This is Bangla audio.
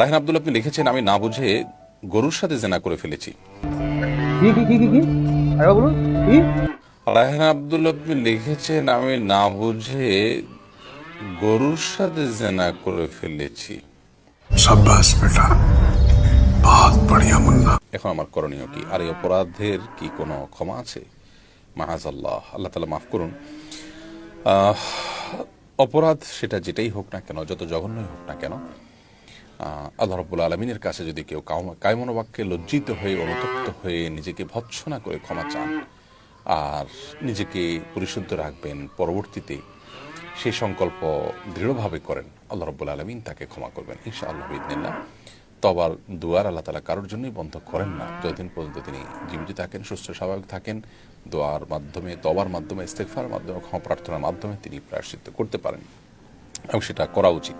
রাহেন আব্দুল আপনি লিখেছেন আমি না বুঝে গরুর সাথে জেনা করে ফেলেছি। রাহেন আব্দুল আপনি লিখেছেন আমি না বুঝে গরুর সাথে জেনা করে ফেলেছি। সাব্বাস বেটা। বহুত বড়িয়া মুন্না। এখন আমার করণীয় কি? আর এই অপরাধের কি কোনো ক্ষমা আছে? মাহাজাল্লাহ। আল্লাহ তালা মাফ করুন। অপরাধ সেটা যেটাই হোক না কেন যত জঘন্যই হোক না কেন আল্লাহ রব্বুল আলমিনের কাছে যদি কেউ কায়মনোবাক্যে লজ্জিত হয়ে, অনুতপ্ত হয়ে নিজেকে ভৎসনা করে ক্ষমা চান আর নিজেকে পরিশুদ্ধ রাখবেন, পরবর্তীতে সেই সংকল্প দৃঢ়ভাবে করেন, আল্লাহ রব্বুল আলমিন তাকে ক্ষমা করবেন। ইনশা আল্লাহ বিদিনিল্লাহ তবার দুয়ার আল্লাহ তালা কারোর জন্যই বন্ধ করেন না। যতদিন পর্যন্ত তিনি জীবিত থাকেন, সুস্থ, স্বাভাবিক থাকেন, দোয়ার মাধ্যমে, তবার মাধ্যমে ইস্তেকফার মাধ্যমে, ক্ষমা প্রার্থনার মাধ্যমে তিনি প্রায়শ্চিত্ত করতে পারেন। এবং সেটা করা উচিত।